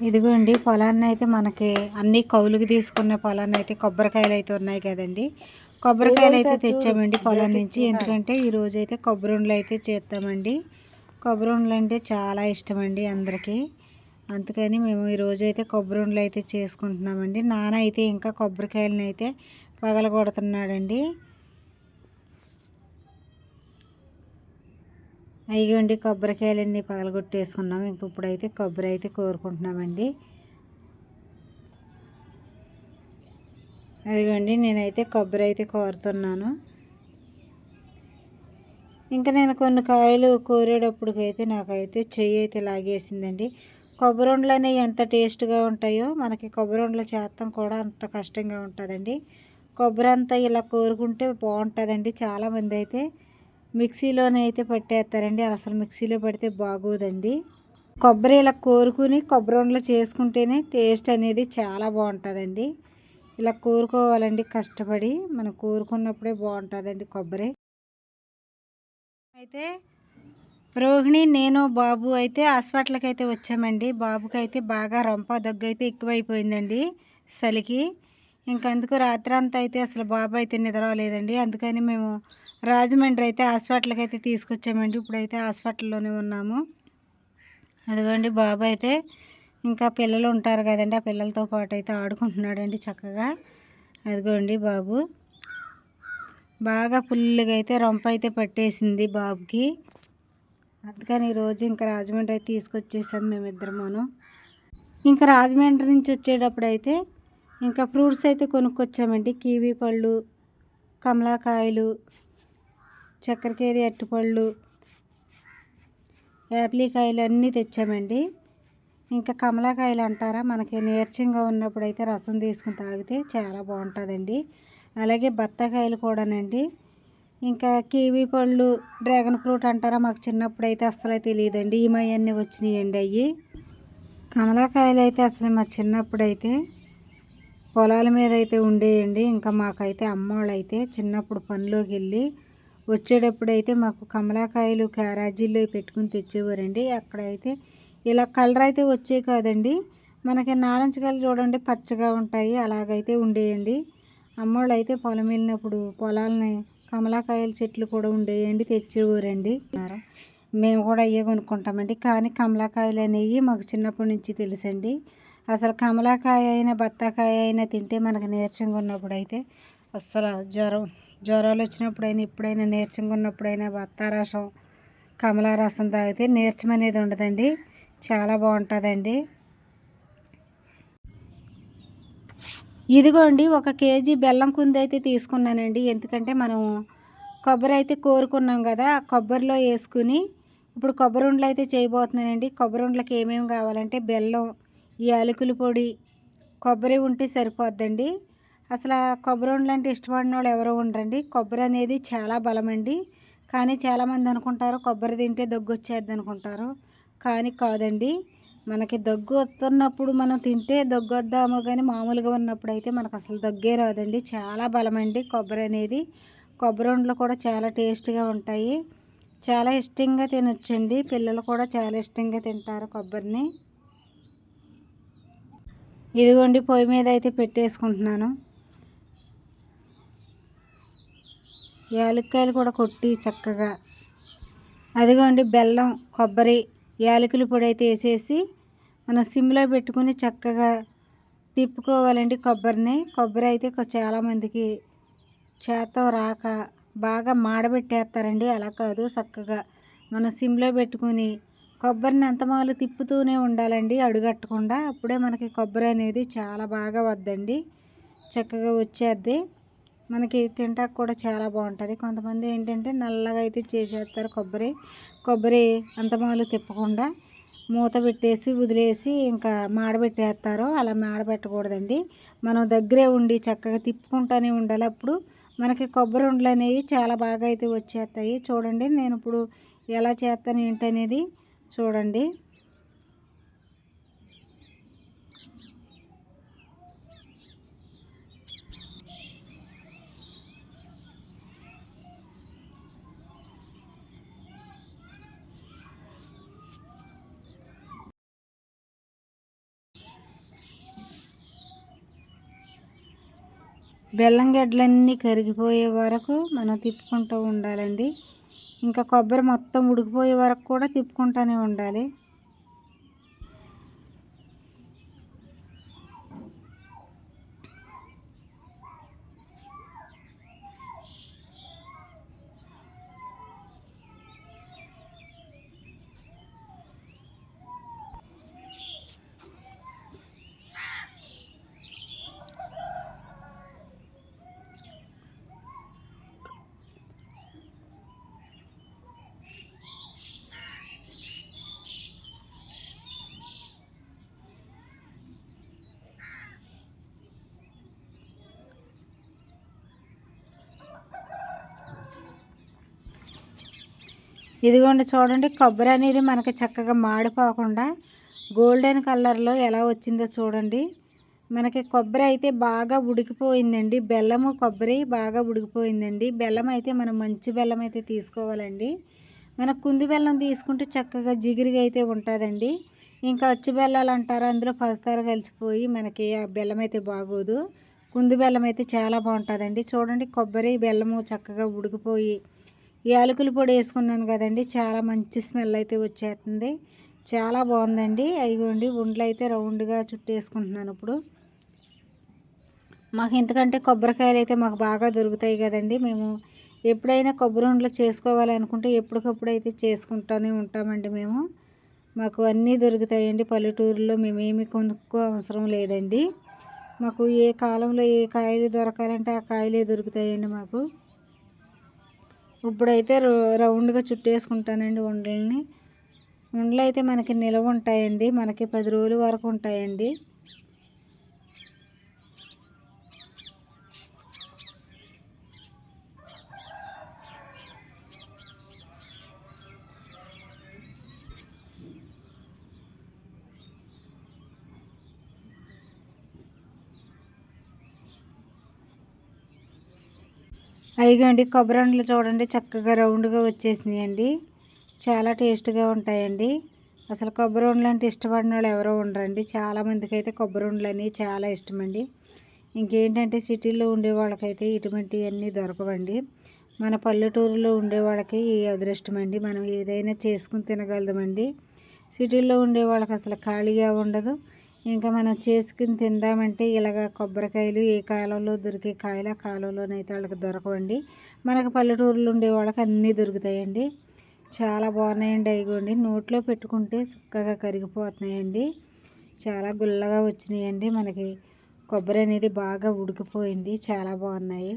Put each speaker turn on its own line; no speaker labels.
ఇదిగోండి పొలాన్ని అయితే మనకి అన్ని కౌలుకి తీసుకున్న పొలాన్ని అయితే కొబ్బరికాయలు అయితే ఉన్నాయి కదండి కొబ్బరికాయలు అయితే తెచ్చామండి పొలం నుంచి. ఎందుకంటే ఈ రోజు అయితే కొబ్బరి ఉండలు అయితే చేస్తామండి. కొబ్బరి ఉండలు అంటే చాలా ఇష్టం అండి అందరికీ. అందుకని మేము ఈ రోజు అయితే కొబ్బరి ఉండలు అయితే చేసుకుంటున్నామండి. నాన్న అయితే ఇంకా కొబ్బరికాయలను అయితే పగల అయ్యండి కొబ్బరికాయలన్నీ పగలగొట్టేసుకున్నాం. ఇంక ఇప్పుడైతే కొబ్బరి అయితే కోరుకుంటున్నామండి. అదిగోండి నేనైతే కొబ్బరి అయితే కోరుతున్నాను. ఇంకా నేను కొన్ని కాయలు కోరేటప్పటికైతే నాకైతే చెయ్యి అయితే లాగేసిందండి. కొబ్బరి ఉండలు అనేవి ఎంత టేస్ట్గా ఉంటాయో మనకి కొబ్బరి ఉండలు చేస్తాం కూడా అంత కష్టంగా ఉంటుందండి. కొబ్బరి అంతా ఇలా కోరుకుంటే బాగుంటుందండి చాలామంది అయితే మిక్సీలోనే అయితే పట్టేస్తారండి. అసలు మిక్సీలో పడితే బాగోదండి. కొబ్బరి ఇలా కోరుకుని కొబ్బరి వండలు చేసుకుంటేనే టేస్ట్ అనేది చాలా బాగుంటుందండి. ఇలా కోరుకోవాలండి కష్టపడి మనం కోరుకున్నప్పుడే బాగుంటుందండి కొబ్బరి. అయితే రోహిణి నేను బాబు అయితే హాస్పిటల్కి అయితే వచ్చామండి. బాబుకి అయితే బాగా రొంప దగ్గు అయితే ఎక్కువైపోయిందండి చలికి. ఇంకందుకు రాత్రి అంతా అయితే అసలు బాబు అయితే నిద్రలేదండి. అందుకని మేము రాజమండ్రి అయితే హాస్పిటల్కి అయితే తీసుకొచ్చామండి. ఇప్పుడైతే హాస్పిటల్లోనే ఉన్నాము. అదిగోండి బాబు అయితే ఇంకా పిల్లలు ఉంటారు కదండి. ఆ పిల్లలతో పాటు అయితే ఆడుకుంటున్నాడండి చక్కగా. అదిగోండి బాబు. బాగా ఫుల్గా అయితే రొంప అయితే పట్టేసింది బాబుకి. అందుకని ఈరోజు ఇంకా రాజమండ్రి అయితే తీసుకొచ్చేసాం మేమిద్దరమును. ఇంకా రాజమండ్రి నుంచి వచ్చేటప్పుడు అయితే ఇంకా ఫ్రూట్స్ అయితే కొనుక్కొచ్చామండి. కివీ పళ్ళు కమలాకాయలు చక్కెరకేరి అట్టుపళ్ళు యాప్లికాయలు అన్నీ తెచ్చామండి. ఇంకా కమలాకాయలు అంటారా? మనకి నీరసంగా ఉన్నప్పుడు అయితే రసం తీసుకుని తాగితే చాలా బాగుంటుందండి. అలాగే బత్తాకాయలు కూడానండి. ఇంకా కివీ పళ్ళు డ్రాగన్ ఫ్రూట్ అంటారా? మాకు చిన్నప్పుడు అయితే అస్సలు తెలియదండి. ఈ అన్నీ వచ్చినాయండి అవి కమలాకాయలు అయితే అసలు మా చిన్నప్పుడు అయితే పొలాల మీద అయితే ఉండేయండి. ఇంకా మాకైతే అమ్మోళ్ళు అయితే చిన్నప్పుడు పనిలోకి వెళ్ళి వచ్చేటప్పుడు అయితే మాకు కమలాకాయలు క్యారాజీల్లో పెట్టుకుని తెచ్చేవారండి. అక్కడైతే ఇలా కలర్ అయితే వచ్చే కాదండి. మనకి నారింజకాయలు చూడండి పచ్చగా ఉంటాయి అలాగైతే ఉండేయండి. అమ్మోళ్ళు అయితే పొలం వెళ్ళినప్పుడు పొలాలని కమలాకాయల చెట్లు కూడా ఉండేయండి తెచ్చేవారండి. మేము కూడా అయ్యే కొనుక్కుంటామండి. కానీ కమలాకాయలు అనేవి మాకు చిన్నప్పటి నుంచి తెలుసండి. అసలు కమలాకాయ అయినా బత్తాకాయ అయినా తింటే మనకు నీరసంగా ఉన్నప్పుడు అయితే అస్సలు జ్వరం జ్వరాలు వచ్చినప్పుడైనా ఎప్పుడైనా నీరసంగా ఉన్నప్పుడైనా కమలారసం రసం తాగితే నీరసం అనేది ఉండదండి. చాలా బాగుంటుందండి. ఇదిగోండి ఒక కేజీ బెల్లం కుంది అయితే తీసుకున్నానండి. ఎందుకంటే మనం కొబ్బరి అయితే కోరుకున్నాం కదా కొబ్బరిలో వేసుకుని ఇప్పుడు కొబ్బరి ఉండలు అయితే చేయబోతున్నానండి. కొబ్బరి ఉండలకి ఏమేమి కావాలంటే బెల్లం ఈ యాలకుల పొడి కొబ్బరి ఉంటే సరిపోద్దండి. అసలు కొబ్బరి ఉండలు అంటే ఇష్టపడిన వాళ్ళు ఎవరు ఉండరండి. కొబ్బరి అనేది చాలా బలమండి. కానీ చాలామంది అనుకుంటారు కొబ్బరి తింటే దగ్గు వచ్చేద్ది అనుకుంటారు. కానీ కాదండి. మనకి దగ్గు వస్తున్నప్పుడు మనం తింటే దగ్గు వద్దామో కానీ మామూలుగా ఉన్నప్పుడు అయితే మనకు అసలు దగ్గే రాదండి. చాలా బలమండి కొబ్బరి అనేది. కొబ్బరి ఉండలు కూడా చాలా టేస్ట్గా ఉంటాయి. చాలా ఇష్టంగా తినొచ్చండి. పిల్లలు కూడా చాలా ఇష్టంగా తింటారు కొబ్బరిని. ఇదిగోండి పొయ్యి మీద అయితే పెట్టేసుకుంటున్నాను. యాలక్కాయలు కూడా కొట్టి చక్కగా. అదిగోండి బెల్లం కొబ్బరి యాలకుల పొడి అయితే వేసేసి మనం సిమ్లో పెట్టుకుని చక్కగా తిప్పుకోవాలండి కొబ్బరిని. కొబ్బరి అయితే చాలామందికి చేత రాక బాగా మాడబెట్టేస్తారండి. అలా కాదు చక్కగా మనం సిమ్లో పెట్టుకుని కొబ్బరిని ఎంతమాలు తిప్పుతూనే ఉండాలండి అడుగట్టకుండా. అప్పుడే మనకి కొబ్బరి అనేది చాలా బాగా వద్దండి. చక్కగా వచ్చేద్ది. మనకి తింటాక కూడా చాలా బాగుంటుంది. కొంతమంది ఏంటంటే నల్లగా అయితే చేసేస్తారు కొబ్బరి. కొబ్బరి అంతమాలు తిప్పకుండా మూత పెట్టేసి వదిలేసి ఇంకా మాడబెట్టేస్తారు అలా మాడబెట్టకూడదండి మనం దగ్గరే ఉండి చక్కగా తిప్పుకుంటూనే ఉండాలి. అప్పుడు మనకి కొబ్బరి ఉండలు అనేవి చాలా బాగా అయితే వచ్చేస్తాయి. చూడండి నేను ఇప్పుడు ఎలా చేస్తాను ఏంటనేది చూడండి. బెల్లం గడ్డలన్నీ కరిగిపోయే వరకు మనం తిప్పుకుంటూ ఉండాలండి. ఇంకా కొబ్బరి మొత్తం ఉడికిపోయే వరకు కూడా తిప్పుకుంటూనే ఉండాలి. ఇదిగోండి చూడండి కొబ్బరి అనేది మనకి చక్కగా మాడిపోకుండా గోల్డెన్ కలర్లో ఎలా వచ్చిందో చూడండి. మనకి కొబ్బరి అయితే బాగా ఉడికిపోయిందండి. బెల్లము కొబ్బరి బాగా ఉడికిపోయిందండి. బెల్లం అయితే మనం మంచి బెల్లం అయితే తీసుకోవాలండి. మన కుంది బెల్లం తీసుకుంటే చక్కగా జిగిరిగా అయితే ఉంటుందండి. ఇంకా అచ్చు బెల్లాలు అంటారు అందులో పసుతారు కలిసిపోయి మనకి ఆ బెల్లం అయితే బాగోదు. కుంది బెల్లం అయితే చాలా బాగుంటుందండి. చూడండి కొబ్బరి బెల్లము చక్కగా ఉడికిపోయి యాలకుల పొడి వేసుకున్నాను కదండి. చాలా మంచి స్మెల్ అయితే వచ్చేస్తుంది. చాలా బాగుందండి. అయిగోండి ఉండలు అయితే రౌండ్గా చుట్టేసుకుంటున్నాను ఇప్పుడు. మాకు ఎందుకంటే కొబ్బరికాయలు అయితే మాకు బాగా దొరుకుతాయి కదండి. మేము ఎప్పుడైనా కొబ్బరి ఉండలు చేసుకోవాలనుకుంటే ఎప్పటికప్పుడు అయితే చేసుకుంటూనే ఉంటామండి మేము. మాకు అన్నీ దొరుకుతాయండి. పల్లెటూరులో మేమేమి కొనుక్కో అవసరం లేదండి. మాకు ఏ కాలంలో ఏ కాయలు దొరకాలంటే ఆ కాయలే దొరుకుతాయండి మాకు. ఇప్పుడైతే రౌండ్గా చుట్టేసుకుంటానండి ఉండలని. ఉండలు అయితే మనకి నిలవ ఉంటాయండి మనకి పది రోజుల వరకు ఉంటాయండి. అయిగోండి కొబ్బరి అండ్లు చూడండి చక్కగా రౌండ్గా వచ్చేసినాయండి. చాలా టేస్ట్గా ఉంటాయండి. అసలు కొబ్బరి ఉండలు అంటే ఇష్టపడిన వాళ్ళు ఎవరో ఉండరండి. చాలామందికి అయితే కొబ్బరి ఉండలు అనేవి చాలా ఇష్టమండి. ఇంకేంటంటే సిటీల్లో ఉండే వాళ్ళకైతే ఇటువంటివన్నీ దొరకవండి. మన పల్లెటూరులో ఉండే వాళ్ళకి ఈ అదృష్టం అండి మనం ఏదైనా చేసుకుని తినగలదామండి. సిటీల్లో ఉండే వాళ్ళకి అసలు ఖాళీగా ఉండదు. ఇంకా మనం చేసుకుని తిందామంటే ఇలాగ కొబ్బరికాయలు ఏ కాలంలో దొరికే కాయలు ఆ కాలంలోనైతే వాళ్ళకి దొరకవండి. మనకు పల్లెటూరులో ఉండే వాళ్ళకి అన్నీ దొరుకుతాయండి. చాలా బాగున్నాయండి అయిగోండి. నోట్లో పెట్టుకుంటే చక్కగా కరిగిపోతున్నాయండి. చాలా గుల్లగా వచ్చినాయండి. మనకి కొబ్బరి అనేది బాగా ఉడికిపోయింది. చాలా బాగున్నాయి.